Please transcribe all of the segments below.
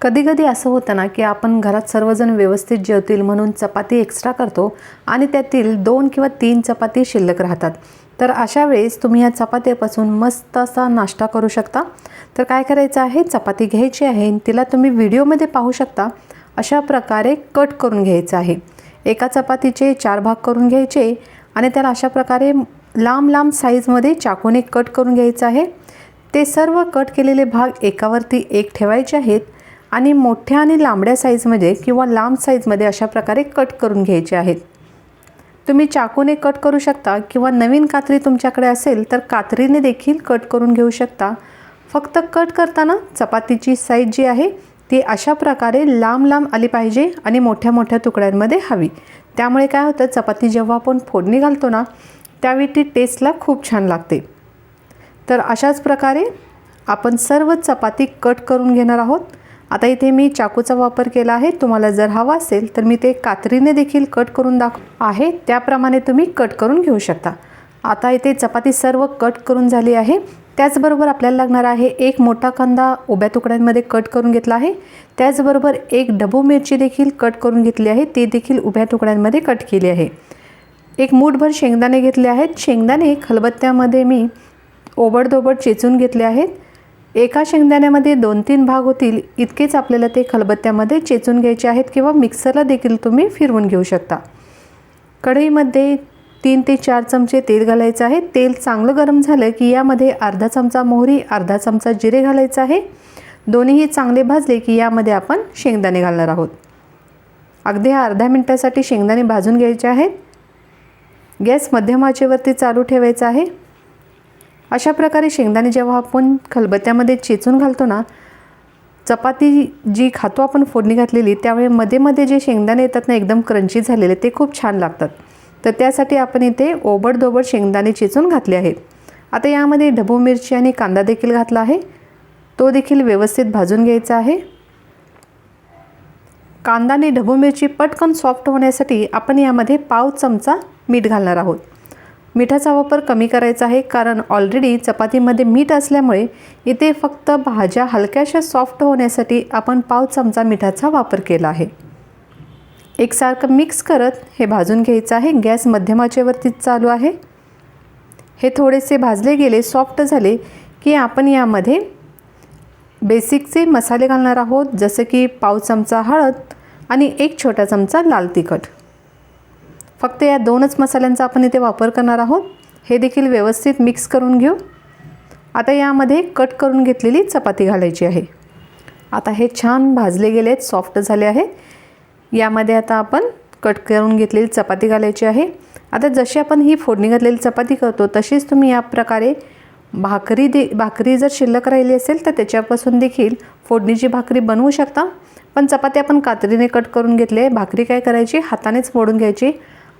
कधी कधी असं होतं ना की आपण घरात सर्वजण व्यवस्थित जेवतील म्हणून चपाती एक्स्ट्रा करतो आणि त्यातील दोन किंवा तीन चपाती शिल्लक राहतात. तर अशा वेळेस तुम्ही या चपातीपासून मस्त असा नाश्ता करू शकता. तर काय करायचं आहे? चपाती घ्यायची आहे तिला तुम्ही व्हिडिओमध्ये पाहू शकता. अशा प्रकारे कट करून घ्यायचं आहे. एका चपातीचे चार भाग करून घ्यायचे आणि त्याला अशा प्रकारे लांब लांब साईजमध्ये चाकूने कट करून घ्यायचं आहे. ते सर्व कट केलेले भाग एकावरती एक ठेवायचे आहेत. आणि मोठ्या आणि लांबड्या साईजमध्ये किंवा लांब साईजमध्ये अशा प्रकारे कट करून घ्यायचे आहेत. तुम्ही चाकूने कट करू शकता किंवा नवीन कात्री तुमच्याकडे असेल तर कात्रीने देखील कट करून घेऊ शकता. फक्त कट करताना चपातीची साईज जी आहे ती अशा प्रकारे लांब लांब आली पाहिजे आणि मोठ्या मोठ्या तुकड्यांमध्ये हवी. त्यामुळे काय होतं चपाती जेव्हा आपण फोडणी घालतो ना त्यावेळी ती टेस्टला खूप छान लागते. तर अशाच प्रकारे आपण सर्व चपाती कट करून घेणार आहोत. आता इथे मी चाकूचा वापर केला आहे. तुम्हाला जर हवा असेल तर मी ते कात्रीने देखील कट करून दाख आहे. त्याप्रमाणे तुम्ही कट करून घेऊ शकता. आता इथे चपाती सर्व कट करून झाली आहे. त्याचबरोबर आपल्याला लागणार आहे एक मोठा कांदा उभ्या तुकड्यांमध्ये कट करून घेतला आहे. त्याचबरोबर एक डबू मिरची देखील कट करून घेतली आहे. ते देखील उभ्या तुकड्यांमध्ये कट केली आहे. एक मूठभर शेंगदाणे घेतले आहेत. शेंगदाणे खलबत्त्यामध्ये मी ओबडधोबड चेचून घेतले आहेत. एका शेंगदाण्यामध्ये दोन तीन भाग होतील इतकेच आपल्याला ते खलबत्त्यामध्ये चेचून घ्यायचे आहेत किंवा मिक्सरला देखील तुम्ही फिरवून घेऊ शकता. कढईमध्ये तीन ते चार चमचे तेल घालायचं आहे. तेल चांगलं गरम झालं की यामध्ये अर्धा चमचा मोहरी अर्धा चमचा जिरे घालायचं आहे. दोन्हीही चांगले भाजले की यामध्ये आपण शेंगदाणे घालणार आहोत. अगदी अर्ध्या मिनटासाठी शेंगदाणे भाजून घ्यायचे आहेत. गॅस मध्यम आचेवरती चालू ठेवायचा आहे. अशा प्रकारे शेंगदाणे जेव्हा आपण खलबत्त्यामध्ये चेचून घालतो ना चपाती जी खातो आपण फोडणी घातलेली त्यावेळी मध्ये मध्ये जे शेंगदाणे येतात ना एकदम क्रंची झालेले ते खूप छान लागतात. तर त्यासाठी आपण इथे ओबडधोबड शेंगदाणे चेचून घातले आहेत. आता यामध्ये ढबू मिरची आणि कांदा देखील घातला आहे. तो देखील व्यवस्थित भाजून घ्यायचा आहे. कांदा आणि ढबू मिरची पटकन सॉफ्ट होण्यासाठी आपण यामध्ये पाव चमचा मीठ घालणार आहोत. मिठाचा वापर कमी करायचा आहे कारण ऑलरेडी चपातीमध्ये मीठ असल्यामुळे इथे फक्त भाज्या हलक्याशा सॉफ्ट होण्यासाठी आपण पाव चमचा मिठाचा वापर केला आहे. एकसारखं मिक्स करत हे भाजून घ्यायचं आहे. गॅस मध्यमाचेवरतीच चालू आहे. हे थोडेसे भाजले गेले सॉफ्ट झाले की आपण यामध्ये बेसिकचे मसाले घालणार आहोत. जसं की पाव चमचा हळद आणि एक छोटा चमचा लाल तिखट. फक्त या दोनच मसाल्यांचा आपण इथे वापर करणार आहोत. हे देखील व्यवस्थित मिक्स करून घेऊ. आता यामध्ये कट करून घेतलेली चपाती घालायची आहे. आता हे छान भाजले गेले आहेत सॉफ्ट झाले आहे. यामध्ये आता आपण कट करून घेतलेली चपाती घालायची आहे. आता जशी आपण ही फोडणी घातलेली चपाती करतो तशीच तुम्ही या प्रकारे भाकरी दे भाकरी जर शिल्लक राहिली असेल तर त्याच्यापासून देखील फोडणीची भाकरी बनवू शकता. पण चपाती आपण कात्रीने कट करून घेतली आहे. भाकरी काय करायची? हातानेच मोडून घ्यायची.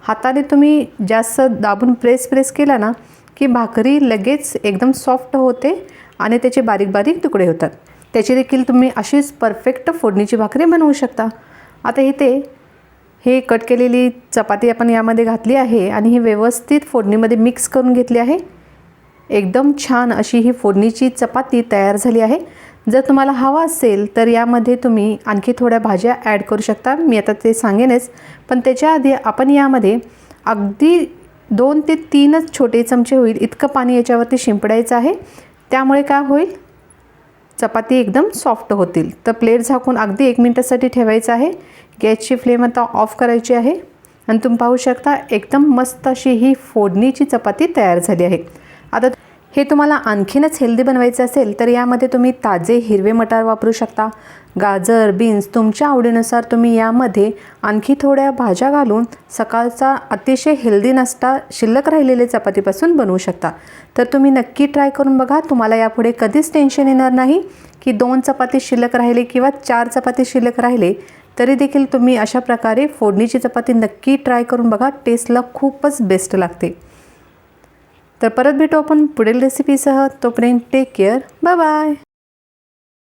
हाताने तुम्ही जास्त दाबून प्रेस प्रेस केला ना की भाकरी लगेच एकदम सॉफ्ट होते आणि त्याचे बारीक बारीक तुकडे होतात. त्याची देखील तुम्ही अशीच परफेक्ट फोडणीची भाकरी बनवू शकता. आता इथे हे कट केलेली चपाती आपण यामध्ये घातली आहे आणि ही व्यवस्थित फोडणीमध्ये मिक्स करून घेतली आहे. एकदम छान अशी ही फोडणीची चपाती तयार झाली आहे. जर तुम्हाला हवा असेल तर यामध्ये तुम्ही आणखी थोड्या भाज्या ॲड करू शकता. मी आता ते सांगेनच. पण त्याच्या आधी आपण यामध्ये अगदी दोन ते तीनच छोटे चमचे होईल. इतकं पाणी याच्यावरती शिंपडायचं आहे. त्यामुळे काय होईल? चपाती एकदम सॉफ्ट होतील. तर प्लेट झाकून अगदी एक मिनटासाठी ठेवायचं आहे. गॅसची फ्लेम आता ऑफ करायची आहे. आणि तुम्ही पाहू शकता एकदम मस्त अशी ही फोडणीची चपाती तयार झाली आहे. आता हे तुम्हाला आणखीनच हेल्दी बनवायचं असेल तर यामध्ये तुम्ही ताजे हिरवे मटार वापरू शकता. गाजर बीन्स तुमच्या आवडीनुसार तुम्ही यामध्ये आणखी थोड्या भाज्या घालून सकाळचा अतिशय हेल्दी नाश्ता शिल्लक राहिलेले चपातीपासून बनवू शकता. तर तुम्ही नक्की ट्राय करून बघा तुम्हाला यापुढे कधीच टेन्शन येणार नाही की दोन चपाती शिल्लक राहिले किंवा चार चपाती शिल्लक राहिले तरी देखील तुम्ही अशा प्रकारे फोडणीची चपाती नक्की ट्राय करून बघा टेस्टला खूपच बेस्ट लागते. तर परत भेटू आपण पुढील रेसिपीसह तोपर्यंत टेक केअर बाय बाय